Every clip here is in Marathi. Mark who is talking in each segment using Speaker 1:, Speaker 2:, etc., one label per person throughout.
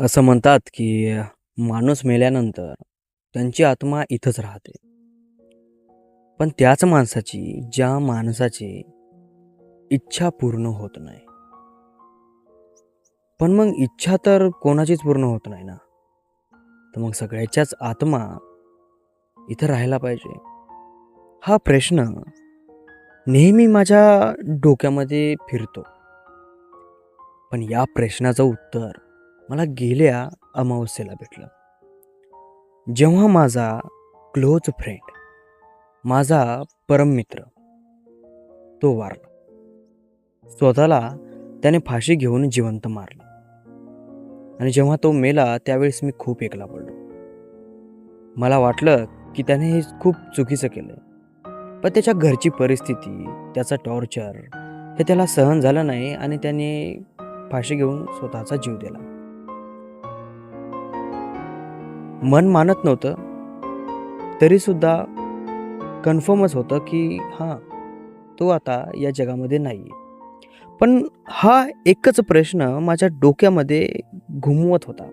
Speaker 1: असं म्हणतात की माणूस मेल्यानंतर त्यांची आत्मा इथंच राहते. पण त्याच माणसाची ज्या माणसाची इच्छा पूर्ण होत नाही. पण मग इच्छा तर कोणाचीच पूर्ण होत नाही ना? तर मग सगळ्याच्याच आत्मा इथं राहायला पाहिजे. हा प्रश्न नेहमी माझ्या डोक्यामध्ये फिरतो. पण या प्रश्नाचं उत्तर मला गेल्या अमावस्येला भेटलं. जेव्हा माझा क्लोज फ्रेंड माझा परममित्र तो वारला. स्वतःला त्याने फाशी घेऊन जिवंत मारलं. आणि जेव्हा तो मेला त्यावेळेस मी खूप एकला पडलो. मला वाटलं की त्याने हे खूप चुकीचं केलं पण त्याच्या घरची परिस्थिती त्याचा टॉर्चर हे त्याला सहन झालं नाही आणि त्याने फाशी घेऊन स्वतःचा जीव दिला. मन मानत नव्हतं. तरीसुद्धा कन्फर्मच होतं की हां तो आता या जगामध्ये नाही आहे पण हा एकच प्रश्न माझ्या डोक्यामध्ये घुमवत होता.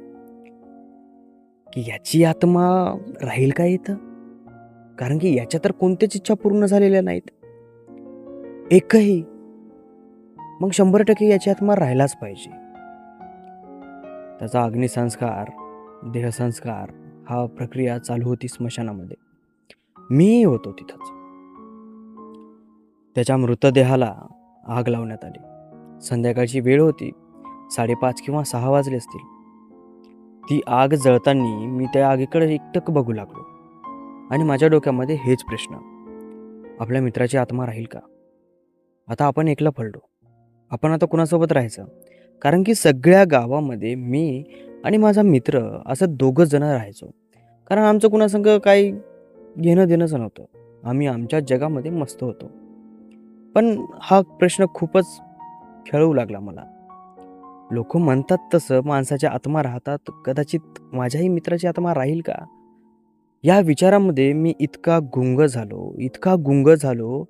Speaker 1: की याची आत्मा राहील का इथं? कारण की याच्या तर कोणत्याच इच्छा पूर्ण झालेल्या नाहीत. एकही. मग शंभर टक्के याची आत्मा राहिलाच पाहिजे. त्याचा अग्निसंस्कार देहसंस्कार हा प्रक्रिया चालू होती स्मशानामध्ये. मीही होतो तिथंच. त्याच्या मृतदेहाला आग लावण्यात आली. संध्याकाळची वेळ होती साडेपाच किंवा सहा वाजले असतील. ती आग जळताना मी त्या आगीकडे एकटक बघू लागलो. आणि माझ्या डोक्यामध्ये हेच प्रश्न आपल्या मित्राची आत्मा राहील का? आता आपण एकला पडलो. आपण आता कुणासोबत राहायचं? कारण की सगळ्या गावामध्ये मी आणि माझा मित्र असं दोघं जण राहायचो. कारण आमचं कुणासंग काही घेणं देणंच नव्हतं. आम्ही आमच्या जगामध्ये मस्त होतो. पण हा प्रश्न खूपच खेळू लागला मला. लोक म्हणतात तसं माणसाच्या आत्मा राहतात. कदाचित माझ्याही मित्राची आत्मा राहील का? या विचारामध्ये मी इतका गुंग झालो इतका गुंग झालो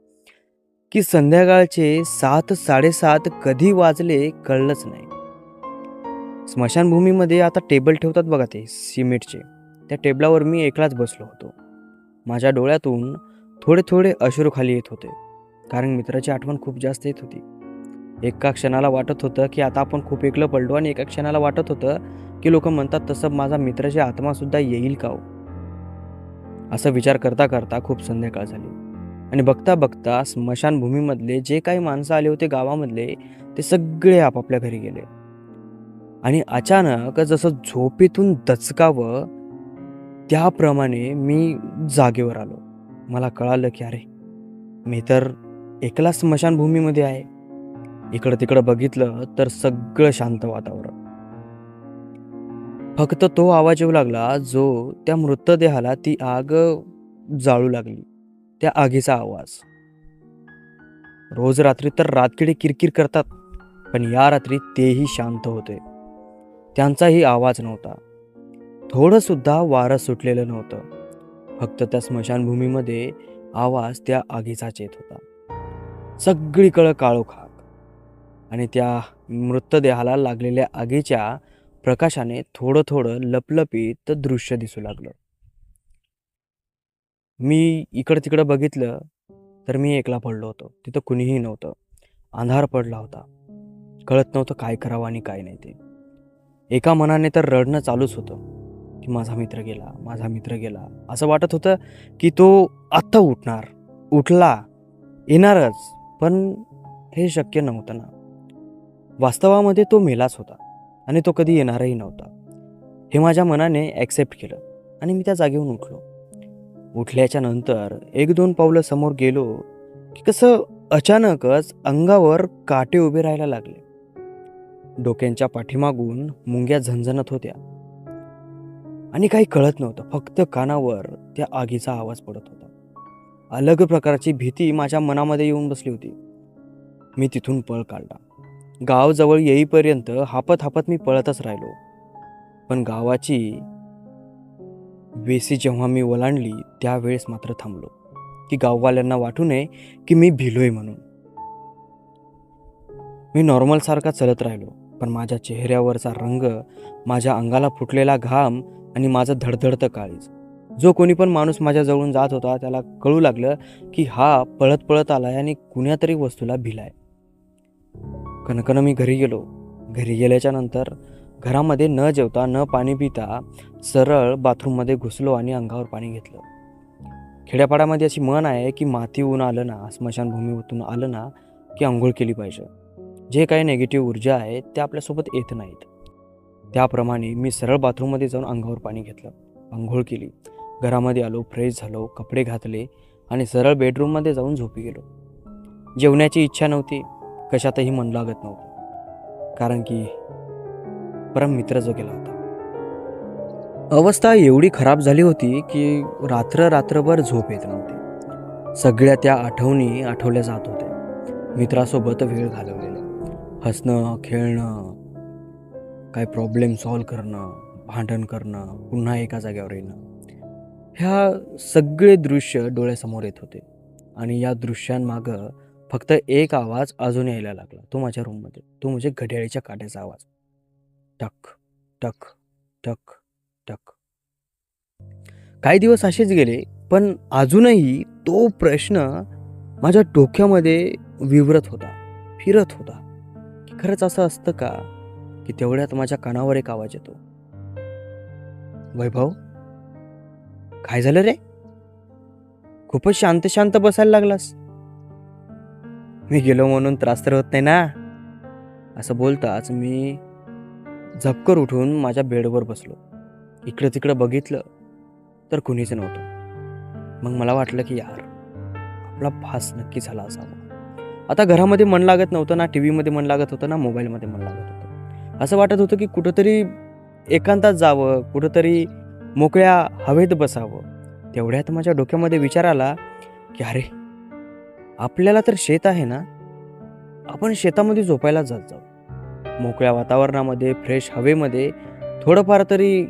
Speaker 1: की संध्याकाळचे सात साडेसात कधी वाजले कळलंच नाही. स्मशानभूमीमध्ये आता टेबल ठेवतात बघा ते सिमेंटचे. त्या टेबलावर मी एकलाच बसलो होतो. माझ्या डोळ्यातून थोडे थोडे अश्रू खाली येत होते कारण मित्राची आठवण खूप जास्त येत होती. एका क्षणाला वाटत होतं की आता आपण खूप एकलं पडलो आणि एका क्षणाला वाटत होतं की लोक म्हणतात तसं माझा मित्राची आत्मासुद्धा येईल का हो? असा विचार करता करता खूप संध्याकाळ झाली. आणि बघता बघता स्मशानभूमीमधले जे काही माणसं आले होते गावामधले ते सगळे आपापल्या घरी गेले. आणि अचानक जसं झोपेतून दचकावं त्याप्रमाणे मी जागेवर आलो. मला कळालं की अरे मी तर एकला स्मशानभूमीमध्ये आहे. इकडं तिकडं बघितलं तर सगळं शांत वातावरण. फक्त तो आवाज येऊ लागला जो त्या मृतदेहाला ती आग जाळू लागली. त्या आगीचा आवाज. रोज रात्री तर रातकिडे किरकिर करतात पण या रात्री तेही शांत होते. त्यांचाही आवाज नव्हता. थोडंसुद्धा वारं सुटलेलं नव्हतं. फक्त त्या स्मशानभूमीमध्ये आवाज त्या आगीचाच येत होता. सगळीकडं काळोखाक आणि त्या मृतदेहाला लागलेल्या आगीच्या प्रकाशाने थोडं थोडं लपलपीत दृश्य दिसू लागलं. मी इकडं तिकडं बघितलं तर मी एकला पडलो होतो. तिथं कुणीही नव्हतं. अंधार पडला होता. कळत नव्हतं काय करावं आणि काय नाही ते. एका मनाने तर रडणं चालूच होतं. की माझा मित्र गेला माझा मित्र गेला. असं वाटत होतं की तो आत्ता उठणार. उठला येणारच पण हे शक्य नव्हतं ना. वास्तवामध्ये तो मेलाच होता आणि तो कधी येणारही नव्हता. हे माझ्या मनाने ॲक्सेप्ट केलं आणि मी त्या जागेहून उठलो. उठल्याच्या नंतर एक दोन पावलं समोर गेलो की कसं अचानकच अंगावर काटे उभे राहायला लागले. डोक्यांच्या पाठीमागून मुंग्या झणझणत होत्या. आणि काही कळत नव्हतं. फक्त कानावर त्या आगीचा आवाज पडत होता. अलग प्रकारची भीती माझ्या मनामध्ये येऊन बसली होती. मी तिथून पळ काढला. गाव जवळ येईपर्यंत हापत हापत मी पळतच राहिलो. पण गावाची वेसी जेव्हा मी ओलांडली त्यावेळेस मात्र थांबलो. की गाववाल्यांना वाटू नये की मी भिलोय म्हणून. मी नॉर्मल सारखा चलत राहिलो पण माझ्या चेहऱ्यावरचा रंग माझ्या अंगाला फुटलेला घाम आणि माझं धडधडतं काळीज. जो कोणी पण माणूस माझ्याजवळून जात होता त्याला कळू लागलं की हा पळत पळत आलाय आणि कुण्यातरी वस्तूला भिलाय. कणकणं मी घरी गेलो. घरी गेल्याच्यानंतर घरामध्ये न जेवता न पाणी पिता सरळ बाथरूममध्ये घुसलो आणि अंगावर पाणी घेतलं. खेड्यापाड्यामध्ये अशी मन आहे की माती ऊन आलं ना स्मशानभूमीतून आलं ना की आंघोळ केली पाहिजे. जे काही नेगेटिव्ह ऊर्जा आहे ते आपल्यासोबत येत नाहीत. त्याप्रमाणे मी सरळ बाथरूममध्ये जाऊन अंगावर पाणी घेतलं. आंघोळ केली. घरामध्ये आलो फ्रेश झालो कपडे घातले आणि सरळ बेडरूममध्ये जाऊन झोपी गेलो. जेवण्याची इच्छा नव्हती. कशातही मन लागत नव्हतं. कारण की परम मित्र जो गेला होता. अवस्था एवढी खराब झाली होती की रात्र रात्रभर झोप येत नव्हती. सगळ्या त्या आठवणी आठवल्या जात होत्या. मित्रासोबत वेळ घालवलेला. हसणं खेळणं काय प्रॉब्लेम सॉल्व करणं भांडण करणं पुन्हा एका जाग्यावर येणं. ह्या सगळे दृश्य डोळ्यासमोर येत होते. आणि या दृश्यांमागं फक्त एक आवाज अजून यायला लागला. तो माझ्या रूममध्ये तो म्हणजे घड्याळीच्या काट्याचा आवाज. टक टक टक टक. काही दिवस असेच गेले पण अजूनही तो प्रश्न माझ्या डोक्यामध्ये विवरत होता फिरत होता. की खरंच असं असतं का? की तेवढ्यात माझ्या कानावर एक आवाज येतो. वैभव काय झालं रे? खूपच शांत शांत बसायला लागलास. मी गेलो म्हणून त्रास तर होत नाही ना? असं बोलताच मी झपकर उठून माझ्या बेडवर बसलो. इकडं तिकडं बघितलं तर कुणीच नव्हतं. मग मला वाटलं की यार आपला फास नक्की झाला असावा. आता घरामध्ये मन लागत नव्हतं ना टी व्हीमध्ये मन लागत होतं ना मोबाईलमध्ये मन लागत होतं. असं वाटत होतं की कुठंतरी एकांतात जावं कुठंतरी मोकळ्या हवेत बसावं. तेवढ्यात माझ्या डोक्यामध्ये विचार आला की अरे आपल्याला तर शेत आहे ना? आपण शेतामध्ये झोपायला जात जाऊ. मोकळ्या वातावरणामध्ये फ्रेश हवेमध्ये थोडंफार तरी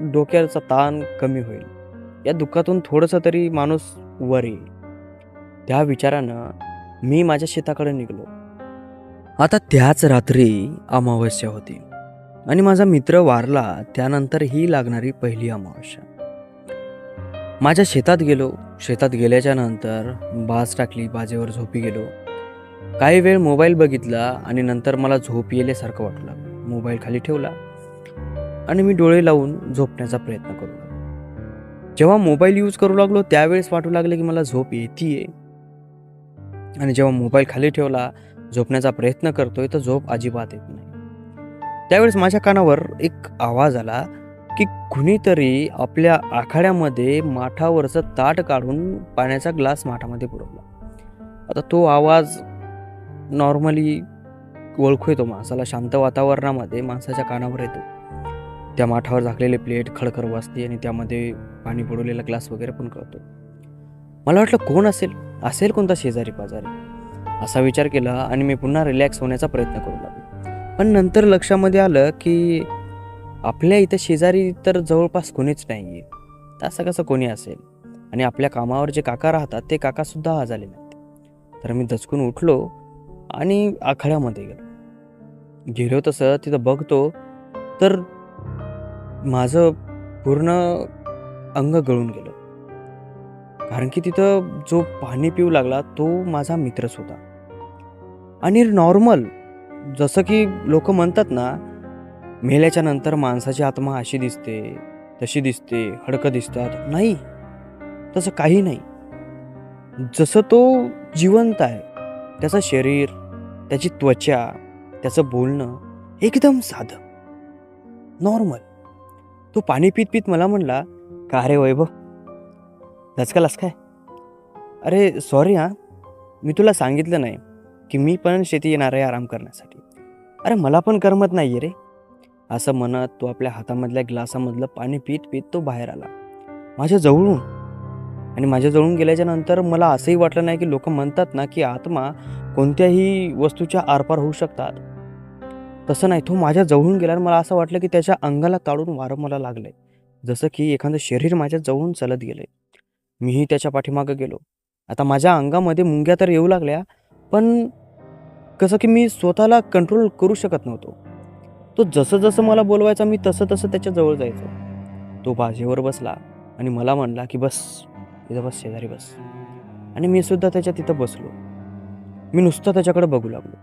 Speaker 1: डोक्याचा ताण कमी होईल. या दुःखातून थोडंसं तरी माणूस वर येईल. त्या विचारानं मी माझ्या शेताकडे निघलो. आता त्याच रात्री अमावस्या होती आणि माझा मित्र वारला त्यानंतर ही लागणारी पहिली अमावस्या. माझ्या शेतात गेलो शेतात गेल्याच्यानंतर बाज टाकली बाजेवर झोपी गेलो. काही वेळ मोबाईल बघितला आणि नंतर मला झोप येल्यासारखं वाटू लागलं मोबाईल खाली ठेवला आणि मी डोळे लावून झोपण्याचा प्रयत्न करू लागलो. जेव्हा मोबाईल यूज करू लागलो त्यावेळेस वाटू लागलं की मला झोप येतीये. आणि जेव्हा मोबाईल खाली ठेवला झोपण्याचा प्रयत्न करतोय तर झोप अजिबात येत नाही. त्यावेळेस माझ्या कानावर एक आवाज आला की कुणीतरी आपल्या आखाड्यामध्ये माठावरचं ताट काढून पाण्याचा ग्लास माठामध्ये पुरवला. आता तो आवाज नॉर्मली ओळखू येतो माणसाला शांत वातावरणामध्ये माणसाच्या कानावर येतो. त्या माठावर झाकलेले प्लेट खडखर वाजते आणि त्यामध्ये पाणी बुडवलेला ग्लास वगैरे पण कळतो. मला वाटलं कोण असेल? असेल कोणता शेजारी पाजारी असा विचार केला आणि मी पुन्हा रिलॅक्स होण्याचा प्रयत्न करू लागलो. पण नंतर लक्षामध्ये आलं की आपल्या इथं शेजारी तर जवळपास कोणीच नाही आहे असं कसं कोणी असेल? आणि आपल्या कामावर जे काका राहतात ते काकासुद्धा आज आले नाहीत. तर मी दचकून उठलो आणि आखाड्यामध्ये गेलो. गेलो तसं तिथं बघतो तर माझं पूर्ण अंग गळून गेलं. कारण की तिथं जो पाणी पिऊ लागला तो माझा मित्रच होता. आणि नॉर्मल जसं की लोक म्हणतात ना मेल्याच्या नंतर माणसाची आत्मा अशी दिसते तशी दिसते हडकं दिसतात. नाही तसं काही नाही. जसं तो जिवंत आहे त्याचं शरीर त्याची त्वचा त्याचं बोलणं एकदम साधं नॉर्मल तो पाणी पित पित मला म्हणला का रे वैभव धचकालास काय? अरे सॉरी हां. मी तुला सांगितलं नाही की मी पण शेती येणार आहे आराम करण्यासाठी. अरे मला पण करमत नाही आहे रे. असं म्हणत तो आपल्या हातामधल्या ग्लासामधलं पाणी पित पित तो बाहेर आला. माझ्या जवळून. आणि माझ्या जवळून गेल्याच्यानंतर मला असंही वाटलं नाही की लोक म्हणतात ना की आत्मा कोणत्याही वस्तूच्या आरपार होऊ शकतात. तसं नाही तो माझ्या जवळून गेला आणि मला असं वाटलं की त्याच्या अंगाला काढून वारं मला लागलंय. जसं की एखादं शरीर माझ्या जवळून चलत गेलंय. मीही त्याच्या पाठीमागं गेलो. आता माझ्या अंगामध्ये मुंग्या तर येऊ लागल्या पण कसं की मी स्वतःला कंट्रोल करू शकत नव्हतो. तो जसं जसं मला बोलवायचा मी तसं तसं त्याच्याजवळ जायचो. तो बाजेवर बसला आणि मला म्हणला की बस इथं बस शेजारी बस. आणि मी सुद्धा त्याच्या तिथं बसलो. मी नुसतं त्याच्याकडे बघू लागलो.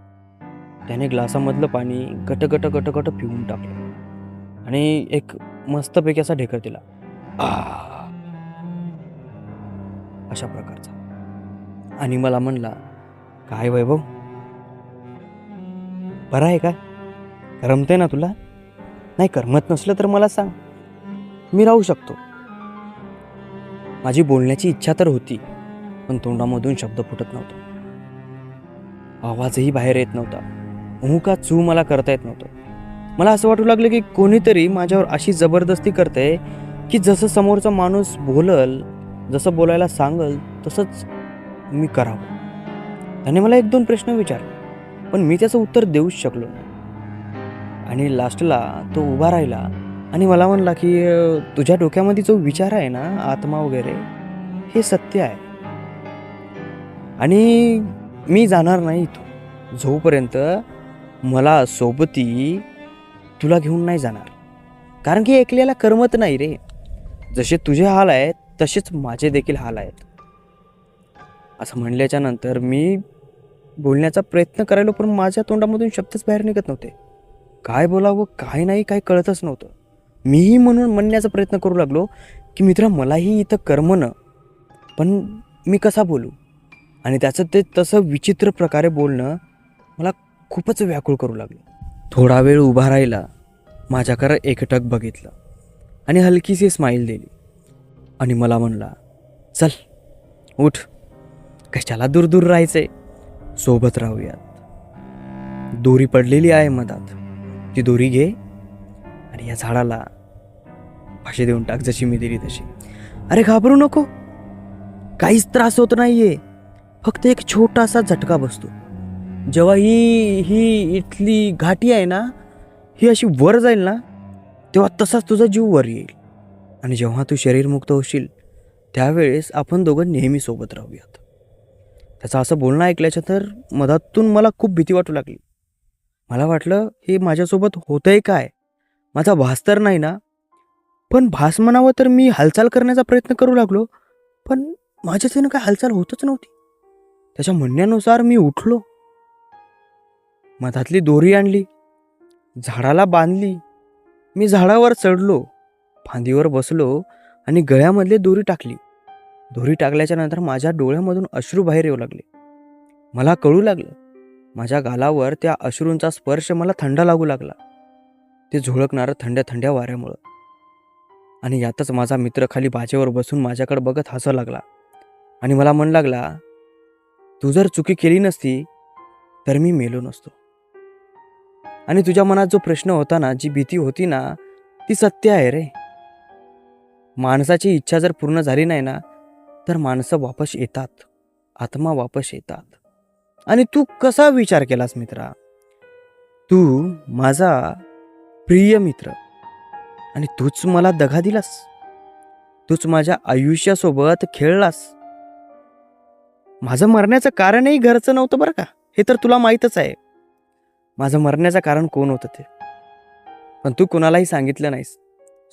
Speaker 1: त्याने ग्लासामधलं पाणी गट गट गट गट पिऊन टाकलं आणि एक मस्तपैकी असा ढेकर दिला. आ! अशा प्रकारचा. आणि मला म्हणला काय वैभव? बरं आहे का? करमते ना तुला? नाही करमत नसलं तर मला सांग. मी राहू शकतो. माझी बोलण्याची इच्छा तर होती पण तोंडामधून शब्द फुटत नव्हता. आवाजही बाहेर येत नव्हता. हू का चू मला करता येत नव्हतं? मला असं वाटू लागलं की कोणीतरी माझ्यावर अशी जबरदस्ती करते की जसं समोरचा माणूस बोलल जसं बोलायला सांगल तसंच मी करावं. त्याने मला एक दोन प्रश्न विचारले पण मी त्याचं उत्तर देऊच शकलो नाही. आणि लास्टला तो उभा राहिला आणि मला म्हणला की तुझ्या डोक्यामध्ये जो विचार आहे ना आत्मा वगैरे हे सत्य आहे. आणि मी जाणार नाही इथून. जोपर्यंत मला सोबती तुला घेऊन नाही जाणार. कारण की एकल्याला करमत नाही रे. जसे तुझे हाल आहेत तसेच माझे देखील हाल आहेत. असं म्हणल्याच्या नंतर मी बोलण्याचा प्रयत्न करायलो पण माझ्या तोंडामधून शब्दच बाहेर निघत नव्हते. काय बोलावं काय नाही काय कळतच नव्हतं. मीही म्हणून म्हणण्याचा प्रयत्न करू लागलो की मित्र मलाही इथं करमनं पण मी कसा बोलू? आणि त्याचं ते तसं विचित्र प्रकारे बोलणं मला खूपच व्याकुळ करू लागलं. थोडा वेळ उभा राहिला माझ्याकडं एकटक बघितलं आणि हलकीशी स्माईल दिली. आणि मला म्हणला चल उठ. कशाला दूर दूर राहायचंय? सोबत राहूयात. दोरी पडलेली आहे मधात. ती दोरी घे आणि या झाडाला भाषे देऊन टाक जशी मी दिली तशी. अरे घाबरू नको. काहीच त्रास होत नाहीये. फक्त एक छोटासा झटका बसतो. जेव्हा ही ही इथली घाटी आहे ना ही अशी वर जाईल ना तेव्हा तसाच तुझा जीव वर येईल. आणि जेव्हा तू शरीरमुक्त होशील त्यावेळेस आपण दोघं नेहमी सोबत राहूयात. त्याचं असं बोलणं ऐकल्याच्या तर मधातून मला खूप भीती वाटू लागली. मला वाटलं हे माझ्यासोबत होतंय काय? माझा भास तर नाही ना? पण भास म्हणावं तर मी हालचाल करण्याचा प्रयत्न करू लागलो पण माझ्याच्यानं काय हालचाल होतच नव्हती. त्याच्या म्हणण्यानुसार मी उठलो. मधातली दोरी आणली झाडाला बांधली. मी झाडावर चढलो. फांदीवर बसलो आणि गळ्यामधली दोरी टाकली. दोरी टाकल्याच्या नंतर माझ्या डोळ्यामधून अश्रू बाहेर येऊ लागले. मला कळू लागलं माझ्या गालावर त्या अश्रूंचा स्पर्श मला थंड लागू लागला. ते झुळकणारं थंड्या थंड्या वाऱ्यामुळं. आणि यातच माझा मित्र खाली बाजेवर बसून माझ्याकडे बघत हसू लागला. आणि मला म्हण लागला तू जर चुकी केली नसती तर मी मेलो नसतो. आणि तुझ्या मनात जो प्रश्न होता ना जी भीती होती ना ती सत्य आहे रे. माणसाची इच्छा जर पूर्ण झाली नाही ना तर माणसं वापस येतात. आत्मा वापस येतात. आणि तू कसा विचार केलास मित्रा? तू माझा प्रिय मित्र. आणि तूच मला दगा दिलास. तूच माझ्या आयुष्यासोबत खेळलास. माझं मरण्याचं कारणही घरचं नव्हतं बरं का? हे तर तुला माहीतच आहे. माझं मरण्याचं कारण कोण होतं ते? पण तू कोणालाही सांगितलं नाहीस.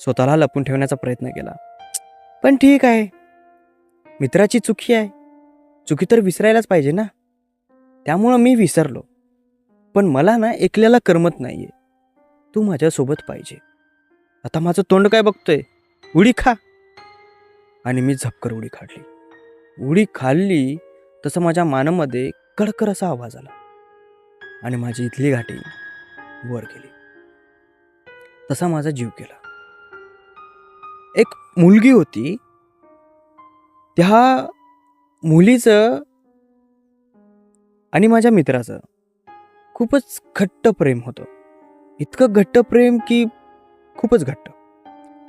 Speaker 1: स्वतःला लपून ठेवण्याचा प्रयत्न केला. पण ठीक आहे. मित्राची चुकी आहे. चुकी तर विसरायलाच पाहिजे ना? त्यामुळं मी विसरलो. पण मला ना एकल्याला करमत नाहीये. तू माझ्यासोबत पाहिजे. आता माझं तोंड काय बघतोय? उडी खा. आणि मी झपकर उडी खाल्ली. उडी खाल्ली तसं माझ्या मानामध्ये कडकर असा आवाज आला. आणि माझी इथली घाटी वर गेली. तसा माझा जीव गेला. एक मुलगी होती. त्या मुलीचं आणि माझ्या मित्राचं खूपच घट्ट प्रेम होतं. इतकं घट्ट प्रेम की खूपच घट्ट.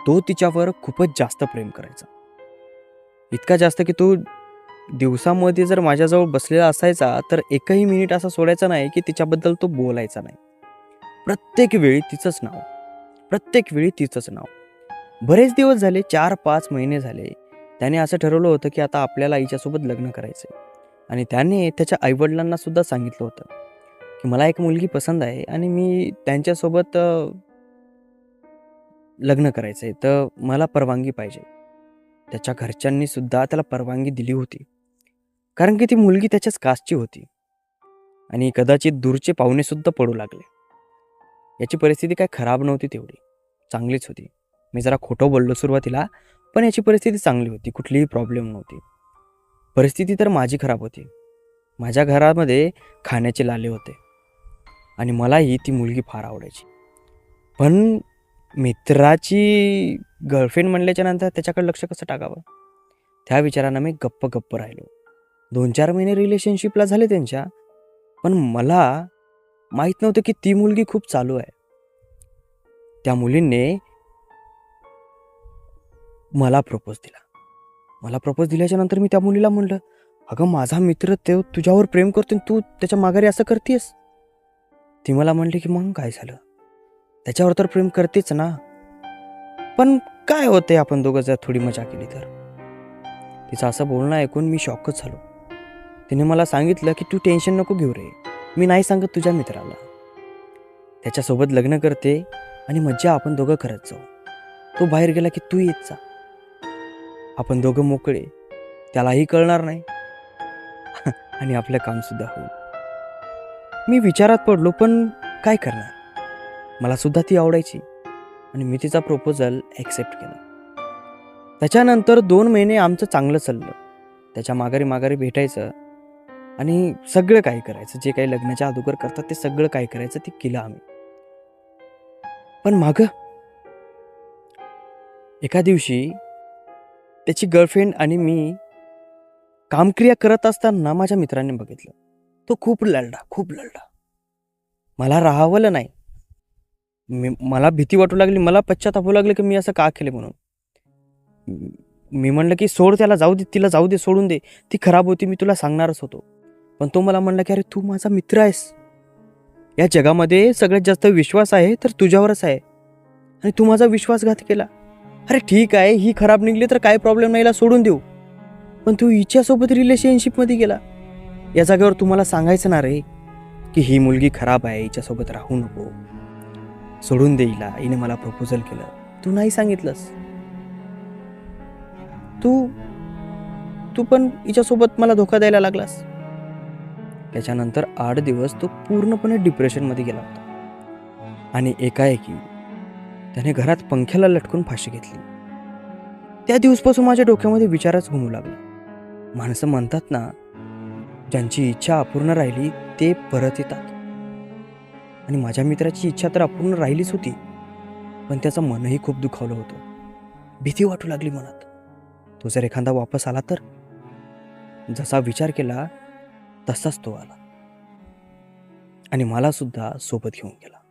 Speaker 1: तो तिच्यावर खूपच जास्त प्रेम करायचा. इतका जास्त की तो दिवसामध्ये जर माझ्याजवळ बसलेला असायचा तर एकही मिनिट असा सोडायचा नाही की तिच्याबद्दल तो बोलायचा नाही. प्रत्येक वेळी तिचंच नाव. प्रत्येक वेळी तिचंच नाव. बरेच दिवस झाले चार पाच महिने झाले. त्याने असं ठरवलं होतं की आता आपल्याला आईच्यासोबत लग्न करायचं आणि त्याने त्याच्या आईवडिलांना सुद्धा सांगितलं होतं की मला एक मुलगी पसंत आहे आणि मी त्यांच्यासोबत लग्न करायचं आहे तर मला परवानगी पाहिजे. त्याच्या घरच्यांनी सुद्धा त्याला परवानगी दिली होती. कारण की ती मुलगी त्याच्याच कास्टची होती. आणि कदाचित दूरचे पाहुणेसुद्धा पडू लागले. याची परिस्थिती काय खराब नव्हती तेवढी. चांगलीच होती. मी जरा खोटं बोललो सुरुवातीला पण याची परिस्थिती चांगली होती कुठलीही प्रॉब्लेम नव्हती. परिस्थिती तर माझी खराब होती. माझ्या घरामध्ये खाण्याचे लाले होते. आणि मलाही ती मुलगी फार आवडायची. पण मित्राची गर्लफ्रेंड म्हणल्याच्या नंतर त्याच्याकडे लक्ष कसं टाकावं? त्या विचारानं मी गप्प गप्प राहिलो. दोन चार महिने रिलेशनशिपला झाले त्यांच्या पण मला माहीत नव्हतं की ती मुलगी खूप चालू आहे. त्या मुलींनी मला प्रपोज दिला. मला प्रपोज दिल्याच्या नंतर मी त्या मुलीला म्हणलं अगं माझा मित्र ते तुझ्यावर प्रेम करतो तू त्याच्या माघारी असं करतेस ती मला म्हणली की मग काय झालं? त्याच्यावर तर प्रेम करतेच ना. पण काय होते आपण दोघं जर थोडी मजा केली तर? तिचं असं बोलणं ऐकून मी शॉकच झालो. तिने मला सांगितलं की तू टेन्शन नको घेऊ रे. मी नाही सांगत तुझ्या मित्राला. त्याच्यासोबत लग्न करते आणि मज्जा आपण दोघं करत जाऊ. तो बाहेर गेला की तू येत जा. आपण दोघं मोकळे. त्यालाही कळणार नाही. आणि आपलं कामसुद्धा होईल. मी विचारात पडलो पण काय करणार? मला सुद्धा ती आवडायची. आणि मी तिचा प्रपोजल ॲक्सेप्ट केला. त्याच्यानंतर दोन महिने आमचं चांगलं चाललं. त्याच्या माघारी माघारी भेटायचं. आणि सगळं काय करायचं जे काही लग्नाच्या अगोदर करतात ते सगळं काय करायचं ते केलं आम्ही. पण माग? एका दिवशी त्याची गर्लफ्रेंड आणि मी कामक्रिया करत असताना माझ्या मित्राने बघितलं. तो खूप लढला खूप लढला. मला राहावलं नाही. मी मला भीती वाटू लागली मला पश्चातापू लागले की मी असं का केले म्हणून. मी म्हणलं की सोड त्याला जाऊ दे तिला जाऊ दे सोडून दे. ती खराब होती मी तुला सांगणारच होतो. पण तो मला म्हणला की अरे तू माझा मित्र आहेस. या जगामध्ये सगळ्यात जास्त विश्वास आहे तर तुझ्यावरच आहे. आणि तू माझा विश्वासघात केला. अरे ठीक आहे ही खराब निघली तर काय प्रॉब्लेम नाही सोडून देऊ. पण तू हिच्यासोबत रिलेशनशिपमध्ये गेला. या जागेवर तुम्हाला सांगायचं ना रे की ही मुलगी खराब आहे हिच्यासोबत राहू नको. सोडून देईला हिने मला प्रपोजल केलं. तू नाही सांगितलंस. तू तू पण हिच्यासोबत मला धोका द्यायला लागलास. त्याच्यानंतर आठ दिवस तो पूर्णपणे डिप्रेशनमध्ये गेला होता. आणि एकाएकी त्याने घरात पंख्याला लटकून फाशी घेतली. त्या दिवसपासून माझ्या डोक्यामध्ये विचारच घुमू लागला. माणसं म्हणतात ना ज्यांची इच्छा अपूर्ण राहिली ते परत येतात. आणि माझ्या मित्राची इच्छा तर अपूर्ण राहिलीच होती पण त्याचं मनही खूप दुखावलं होतं. भीती वाटू लागली मनात. तो जर एखादा वापस आला तर? जसा विचार केला तसाच तो आला. आणि मला सुद्धा सोबत घेऊन गेला.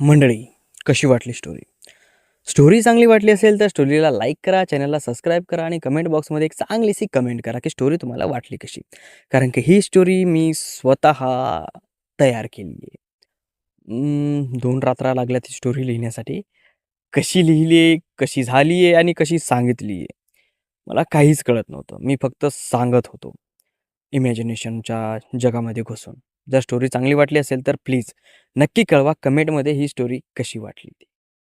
Speaker 1: मंडळी कशी वाटली स्टोरी स्टोरी चांगली वाटली असेल तर स्टोरीला लाईक करा चॅनलला सबस्क्राईब करा आणि कमेंट बॉक्समध्ये एक चांगलीशी कमेंट करा की स्टोरी तुम्हाला वाटली कशी. कारण की ही स्टोरी मी स्वतः तयार केली आहे दोन रात्रा लागल्या ती स्टोरी लिहिण्यासाठी. कशी लिहिली आहे कशी झाली आहे आणि कशी सांगितली आहे मला काहीच कळत नव्हतं. मी फक्त सांगत होतो. इमॅजिनेशनच्या जगामध्ये घुसून. जर स्टोरी चांगली वाटली असेल तर प्लीज नक्की कळवा कमेंटमध्ये ही स्टोरी कशी वाटली ती.